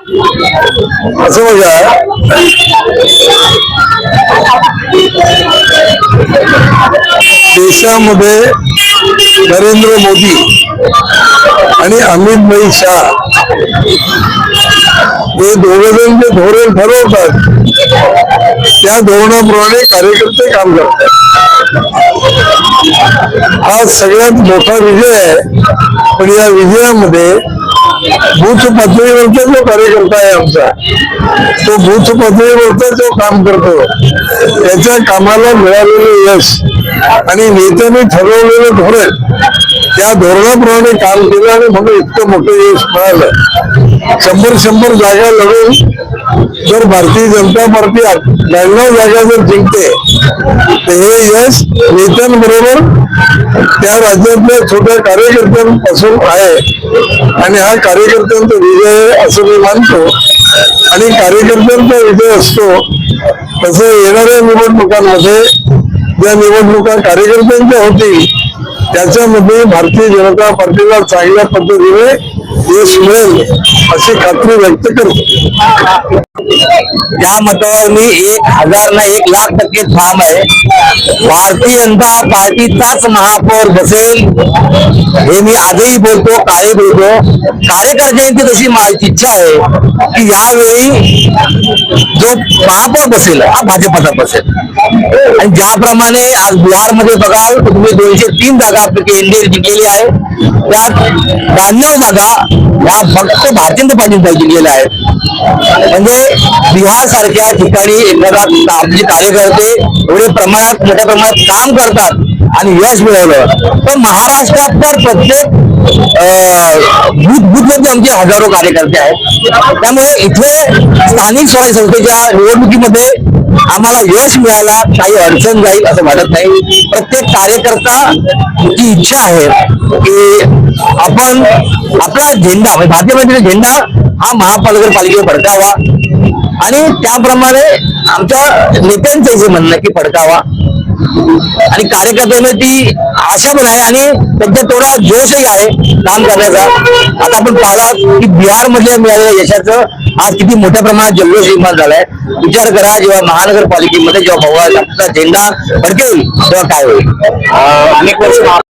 असं बघा. देशामध्ये नरेंद्र मोदी आणि अमित भाई शाह हे दोघं जण जे धोरण ठरवतात. त्या धोरणाप्रमाणे कार्यकर्ते काम करतात. हा सगळ्यात मोठा विजय आहे. पण या विजयामध्ये बूथ पातळीवरचा जो कार्यकर्ता आहे आमचा तो बूथ पातळीवरचा जो काम करतो त्याच्या कामाला मिळालेलं यश आणि नेत्याने ठरवलेलं धोरण त्या धोरणाप्रमाणे काम केलं आणि म्हणून इतकं मोठं यश मिळालं. शंभर शंभर जागा लढून जर भारतीय जनता पार्टी ब्याण्णव जागा जर जिंकते तर हे यश नेत्यांबरोबर त्या राज्यातल्या छोट्या कार्यकर्त्यांपासून आहे. आणि हा कार्यकर्त्यांचा विजय असं मी मानतो. आणि कार्यकर्त्यांचा विजय असतो तसं येणाऱ्या निवडणुकांमध्ये ज्या निवडणुका कार्यकर्त्यांच्या होतील त्याच्यामध्ये भारतीय जनता पार्टीला चांगल्या पद्धतीने यश मिळेल अशी खात्री व्यक्त करतो. त्या मतावर मी एक हजार ना एक लाख टक्के ठाम आहे. भारतीय जनता पार्टीचाच महापौर बसेल हे मी आजही बोलतो काळी बोलतो. कार्यकर्त्यांची तशी माझी इच्छा आहे की यावेळी जो महापौर बसेल हा भाजपचा बसेल. आणि ज्याप्रमाणे आज बिहारमध्ये बघाल तुम्ही दोनशे तीन जागा आपली एनडीए जिंकलेली आहे. त्यात ब्याण्णव जागा ह्या फक्त भारतीय जनता पार्टीने जिंकलेल्या आहेत. म्हणजे बिहार सारख्या ठिकाणी एखादा आपले म्हणजे कार्यकर्ते एवढे प्रमाणात मोठ्या प्रमाणात काम करतात आणि यश मिळवलं. तर महाराष्ट्रात तर प्रत्येक बूथ बूथमध्ये आमचे हजारो कार्यकर्ते आहेत. त्यामुळे इथे स्थानिक स्वराज्य संस्थेच्या निवडणुकीमध्ये आम्हाला यश मिळायला काही अडचण जाईल असं वाटत नाही. प्रत्येक कार्यकर्ता ची इच्छा आहे की आपण आपला झेंडा म्हणजे भारतीय जनतेचा झेंडा हा महानगरपालिकेवर फडकावा आणि त्याप्रमाणे आमच्या नेत्यांचं जे म्हणणं की फडकावा. आणि कार्यकर्त्यांना ती आशा पण आहे आणि त्यांचा तेवढा जोशही आहे काम करण्याचा. आता आपण पाहिला की बिहारमध्ये मिळालेल्या यशाचं आज किती मोठ्या प्रमाणात जल्लोष निर्माण झालाय. विचार करा जेव्हा महानगरपालिकेमध्ये जेव्हा भगवा झेंडा फडकेल तेव्हा काय होईल? अनेक वर्ष